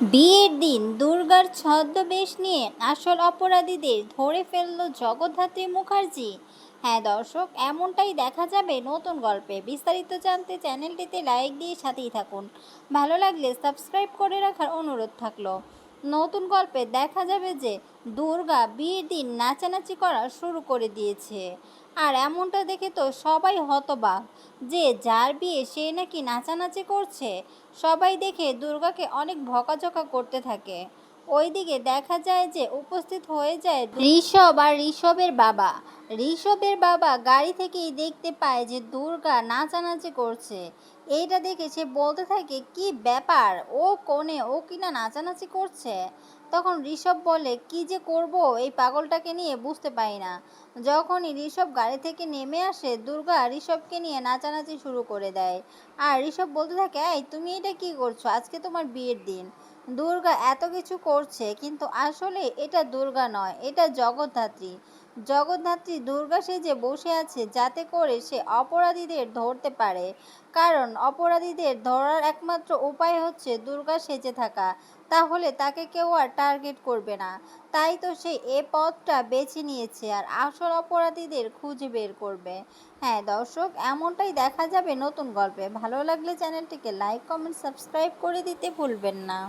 বিয়ের দিন দুর্গার ছদ্মবেশ নিয়ে আসল অপরাধীদের ধরে ফেলল জগদ্ধাত্রী মুখার্জি। হ্যাঁ দর্শক, এমনটাই দেখা যাবে নতুন গল্পে। বিস্তারিত জানতে চ্যানেলটিতে লাইক দিয়ে সাথেই থাকুন। ভালো লাগলে সাবস্ক্রাইব করে রাখার অনুরোধ থাকল। নতুন গল্পে দেখা যাবে যে দুর্গা বিয়ের দিন নাচানাচি করা শুরু করে দিয়েছে। আর এমনটা দেখে তো সবাই হতবাক যে যার বিয়ে সে নাকি নাচানাচি করছে। সবাই দেখে দুর্গাকে অনেক ভকাঝকা করতে থাকে। ওইদিকে দেখা যায় যে উপস্থিত হয়ে যায় ঋষভ আর ঋষভের বাবা। ঋষভের বাবা গাড়ি থেকেই দেখতে পায় যে দুর্গা নাচানাচি করছে। এইটা দেখে সে বলতে থাকে, কি ব্যাপার? ও কোণে ও কিনা নাচানাচি করছে? তখন ঋষভ বলে, কি যে করব? এই পাগলটাকে নিয়ে বুঝতে পারি না। যখনই ঋষভ গাড়ি থেকে নেমে আসে, দুর্গা ঋষভকে নিয়ে নাচানাচি শুরু করে দেয়। আর ঋষভ বলতে থাকে, এই, তুমি এটা কি করছ? আজকে তোমার বিয়ের দিন। দুর্গা এত কিছু করছে, কিন্তু আসলে এটা দুর্গা নয়, এটা জগদ্ধাত্রী। জগদ্ধাত্রী দুর্গা সেজে বসে আছে যাতে করে সে অপরাধীদের ধরতে পারে। কারণ অপরাধীদের ধরার একমাত্র উপায় হচ্ছে দুর্গা সেজে থাকা। তাহলে তাকে কেউ আর টার্গেট করবে না। তাই তো সে এ পথটা বেছে নিয়েছে আর আসল অপরাধীদের খুঁজে বের করবে। হ্যাঁ দর্শক, এমনটাই দেখা যাবে নতুন গল্পে। ভালো লাগলে চ্যানেলটিকে লাইক, কমেন্ট, সাবস্ক্রাইব করে দিতে ভুলবেন না।